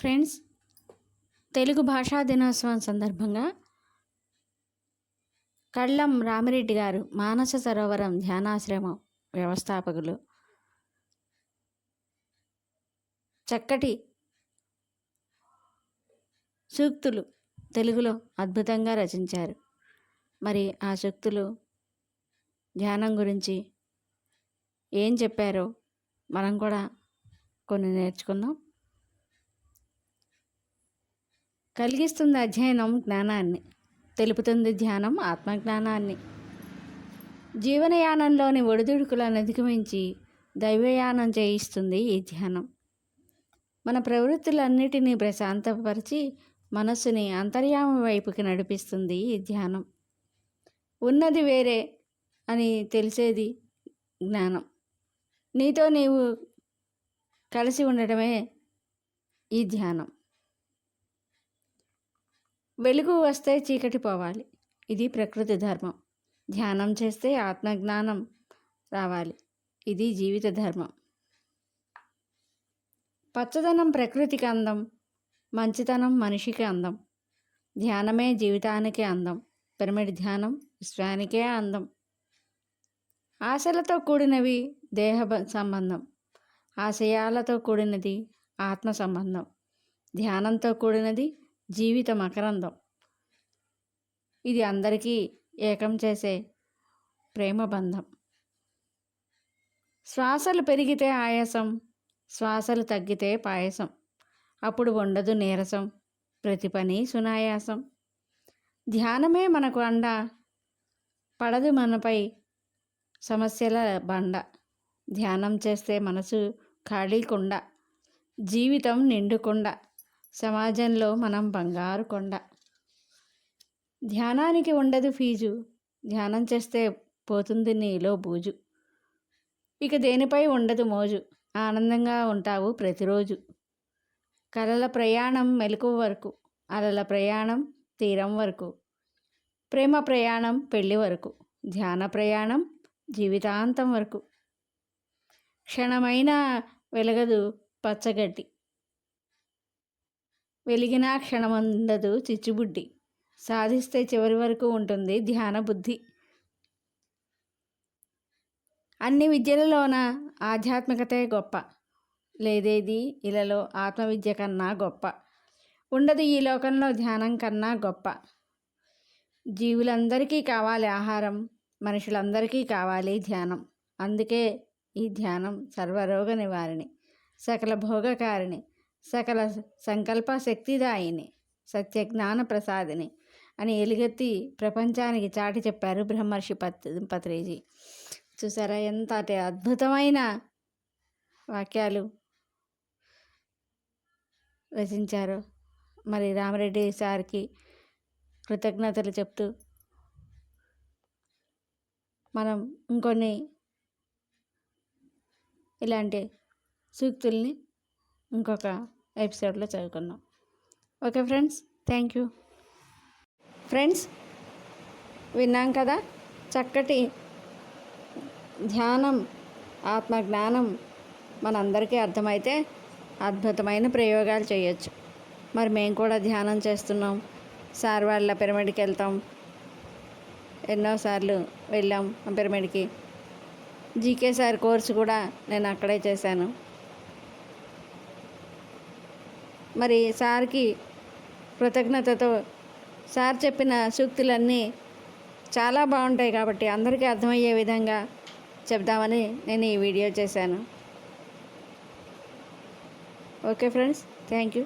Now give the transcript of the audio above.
Friends Telugu భాషా దినోత్సవం సందర్భంగా కళ్ళం రామిరెడ్డి గారు మానస సరోవరం ధ్యానాశ్రమం వ్యవస్థాపకులు చక్కటి సూక్తులు తెలుగులో అద్భుతంగా రచించారు. మరి ఆ సూక్తులు ధ్యానం గురించి ఏం చెప్పారో మనం కూడా కొన్ని నేర్చుకుందాం. కలిగిస్తుంది అధ్యయనం జ్ఞానాన్ని. తెలుపుతుంది ధ్యానం ఆత్మజ్ఞానాన్ని. జీవనయానంలోని ఒడిదుడుకులను అధిగమించి దైవయానం చేయిస్తుంది ఈ ధ్యానం. మన ప్రవృత్తులన్నిటినీ ప్రశాంతపరిచి మనస్సుని అంతర్యామ వైపుకి నడిపిస్తుంది ఈ ధ్యానం. ఉన్నది వేరే అని తెలిసేది జ్ఞానం. నీతో నీవు కలిసి ఉండటమే ఈ ధ్యానం. వెలుగు వస్తే చీకటి పోవాలి. ఇది ప్రకృతి ధర్మం. ధ్యానం చేస్తే ఆత్మజ్ఞానం రావాలి. ఇది జీవిత ధర్మం. పచ్చదనం ప్రకృతికి అందం మంచితనం మనిషికి అందం. ధ్యానమే జీవితానికి అందం. పిరమిడ్ ధ్యానం విశ్వానికే అందం. ఆశలతో కూడినవి దేహ సంబంధం. ఆశయాలతో కూడినది ఆత్మ సంబంధం. ధ్యానంతో కూడినది జీవిత మకరందం. ఇది అందరికీ ఏకం చేసే ప్రేమ బంధం. శ్వాసలు పెరిగితే ఆయాసం శ్వాసలు తగ్గితే పాయసం. అప్పుడు ఉండదు నీరసం ప్రతి పని సునాయాసం. ధ్యానమే మనకు అండ పడదు మనపై సమస్యల బండ. ధ్యానం చేస్తే మనసు ఖాళీ కుండ జీవితం నిండుకుండా సమాజంలో మనం బంగారు కొండ. ధ్యానానికి ఉండదు ఫీజు. ధ్యానం చేస్తే పోతుంది నీలో బూజు. ఇక దేనిపై ఉండదు మోజు. ఆనందంగా ఉంటావు ప్రతిరోజు. కలల ప్రయాణం మెలకు వరకు. అలల ప్రయాణం తీరం వరకు. ప్రేమ ప్రయాణం పెళ్ళి వరకు. ధ్యాన ప్రయాణం జీవితాంతం వరకు. క్షణమైన వెలగదు పచ్చగడ్డి. వెలిగినా క్షణమందదు చిచ్చుబుడ్డి. సాధిస్తే చివరి వరకు ఉంటుంది ధ్యాన బుద్ధి. అన్ని విద్యలలోన ఆధ్యాత్మికతే గొప్ప. లేదేది ఇలలో ఆత్మవిద్య కన్నా గొప్ప. ఉండదు ఈ లోకంలో ధ్యానం కన్నా గొప్ప. జీవులందరికీ కావాలి ఆహారం మనుషులందరికీ కావాలి ధ్యానం. అందుకే ఈ ధ్యానం సర్వరోగ నివారిణి సకల భోగకారిణి. సకల సంకల్ప శక్తిదాయిని సత్యజ్ఞాన ప్రసాదిని అని ఎలుగెత్తి ప్రపంచానికి చాటి చెప్పారు బ్రహ్మర్షి పత్ పత్రేజీ. చూసారా ఎంత అద్భుతమైన వాక్యాలు రచించారు. మరి రామరెడ్డి సార్కి కృతజ్ఞతలు చెప్తూ మనం ఇంకొన్ని ఇలాంటి సూక్తుల్ని ఇంకొక ఎపిసోడ్లో చదువుకుందాం. Okay friends thank you. Friends విన్నాం కదా? చక్కటి ధ్యానం ఆత్మజ్ఞానం మనందరికీ అర్థమైతే అద్భుతమైన ప్రయోగాలు చేయొచ్చు. మరి మేము కూడా ధ్యానం చేస్తున్నాం. సార్ వాళ్ళ పిరమిడ్కి వెళ్తాం. ఎన్నోసార్లు వెళ్ళాం పిరమిడ్కి. జీకే సార్ కోర్సు కూడా నేను అక్కడే చేశాను. మరి సార్కి కృతజ్ఞతతో సార్ చెప్పిన సూక్తులన్నీ చాలా బాగుంటాయి కాబట్టి అందరికీ అర్థమయ్యే విధంగా చెప్దామని నేను ఈ వీడియో చేశాను. Okay friends thank you.